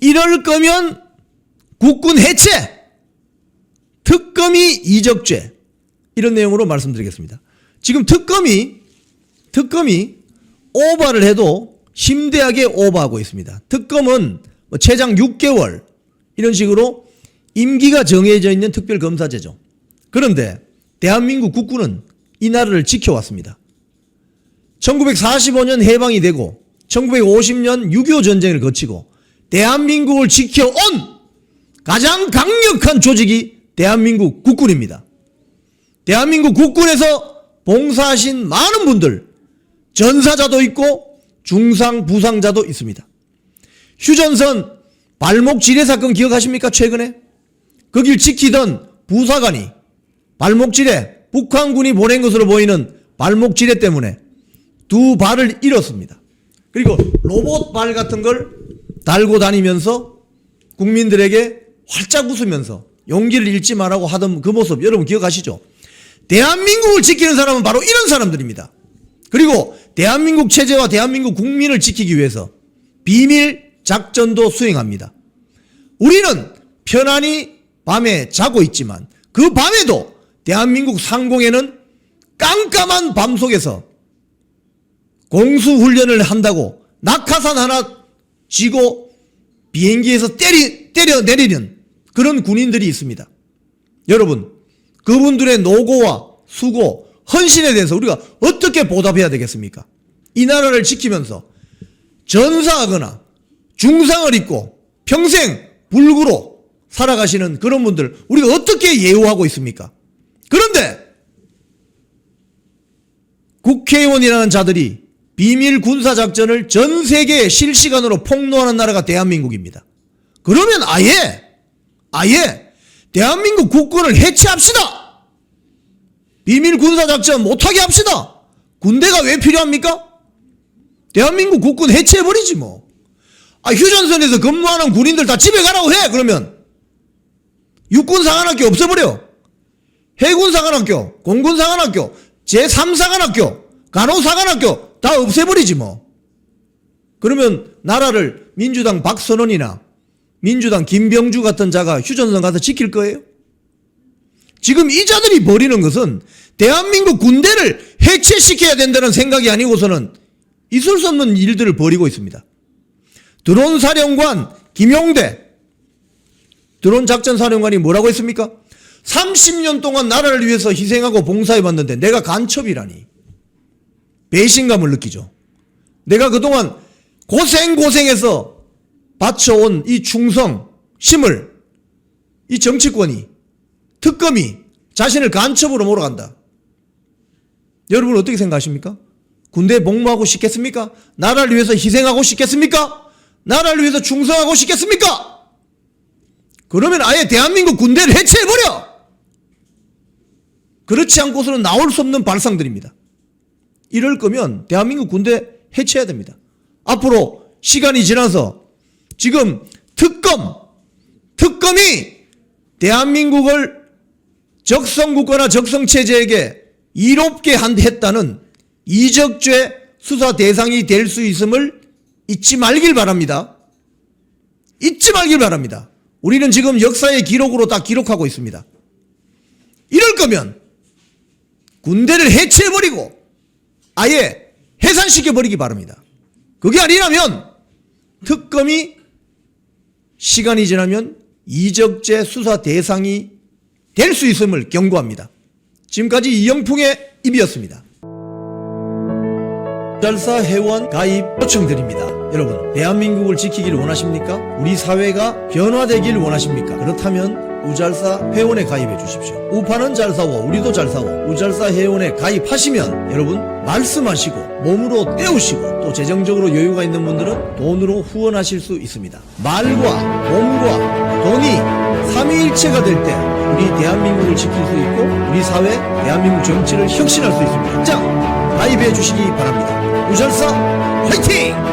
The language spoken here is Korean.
이럴 거면 국군 해체, 특검이 이적죄 이런 내용으로 말씀드리겠습니다. 지금 특검이 특검이 오바를 해도 심대하게 오바하고 있습니다. 특검은 뭐 최장 6개월 이런 식으로 임기가 정해져 있는 특별검사제죠. 그런데 대한민국 국군은 이 나라를 지켜왔습니다. 1945년 해방이 되고 1950년 6.25 전쟁을 거치고 대한민국을 지켜온 가장 강력한 조직이 대한민국 국군입니다. 대한민국 국군에서 봉사하신 많은 분들 전사자도 있고 중상 부상자도 있습니다. 휴전선 발목 지뢰 사건 기억하십니까? 최근에 거길 지키던 부사관이 발목 지뢰 북한군이 보낸 것으로 보이는 발목 지뢰 때문에 두 발을 잃었습니다. 그리고 로봇 발 같은 걸 달고 다니면서 국민들에게 활짝 웃으면서 용기를 잃지 말라고 하던 그 모습 여러분 기억하시죠? 대한민국을 지키는 사람은 바로 이런 사람들입니다. 그리고 대한민국 체제와 대한민국 국민을 지키기 위해서 비밀 작전도 수행합니다. 우리는 편안히 밤에 자고 있지만 그 밤에도 대한민국 상공에는 깜깜한 밤 속에서 공수훈련을 한다고 낙하산 하나 쥐고 비행기에서 때리, 때려 내리는 그런 군인들이 있습니다. 여러분, 그분들의 노고와 수고, 헌신에 대해서 우리가 어떻게 보답해야 되겠습니까? 이 나라를 지키면서 전사하거나 중상을 입고 평생 불구로 살아가시는 그런 분들 우리가 어떻게 예우하고 있습니까? 그런데 국회의원이라는 자들이 비밀 군사 작전을 전 세계에 실시간으로 폭로하는 나라가 대한민국입니다. 그러면 아예 아예 대한민국 국군을 해체합시다. 비밀 군사 작전 못하게 합시다. 군대가 왜 필요합니까? 대한민국 국군 해체해 버리지 뭐. 아 휴전선에서 근무하는 군인들 다 집에 가라고 해. 그러면 육군 사관학교 없애버려. 해군 사관학교, 공군 사관학교, 제3 사관학교, 간호 사관학교 다 없애버리지 뭐. 그러면 나라를 민주당 박선원이나 민주당 김병주 같은 자가 휴전선 가서 지킬 거예요? 지금 이 자들이 벌이는 것은 대한민국 군대를 해체시켜야 된다는 생각이 아니고서는 있을 수 없는 일들을 벌이고 있습니다. 드론 사령관 김용대 드론 작전 사령관이 뭐라고 했습니까? 30년 동안 나라를 위해서 희생하고 봉사해 봤는데 내가 간첩이라니 배신감을 느끼죠. 내가 그동안 고생고생해서 바쳐온 이 충성, 심을 이 정치권이 특검이 자신을 간첩으로 몰아간다. 여러분 어떻게 생각하십니까? 군대에 복무하고 싶겠습니까? 나라를 위해서 희생하고 싶겠습니까? 나라를 위해서 충성하고 싶겠습니까? 그러면 아예 대한민국 군대를 해체해버려! 그렇지 않고서는 나올 수 없는 발상들입니다. 이럴 거면 대한민국 군대 해체해야 됩니다. 앞으로 시간이 지나서 지금 특검, 특검이 대한민국을 적성국가나 적성체제에게 이롭게 한, 했다는 이적죄 수사 대상이 될 수 있음을 잊지 말길 바랍니다. 잊지 말길 바랍니다. 우리는 지금 역사의 기록으로 다 기록하고 있습니다. 이럴 거면 군대를 해체해버리고 아예 해산시켜 버리기 바랍니다. 그게 아니라면 특검이 시간이 지나면 이적죄 수사 대상이 될 수 있음을 경고합니다. 지금까지 이영풍의 입이었습니다. 잘사 회원 가입 요청드립니다. 여러분, 대한민국을 지키기를 원하십니까? 우리 사회가 변화되길 원하십니까? 그렇다면 우잘사 회원에 가입해 주십시오. 우파는 잘 사고 우리도 잘 사고 우잘사 회원에 가입하시면 여러분 말씀하시고 몸으로 때우시고 또 재정적으로 여유가 있는 분들은 돈으로 후원하실 수 있습니다. 말과 몸과 돈이 삼위일체가 될 때 우리 대한민국을 지킬 수 있고 우리 사회 대한민국 정치를 혁신할 수 있습니다. 자 가입해 주시기 바랍니다. 우잘사 화이팅!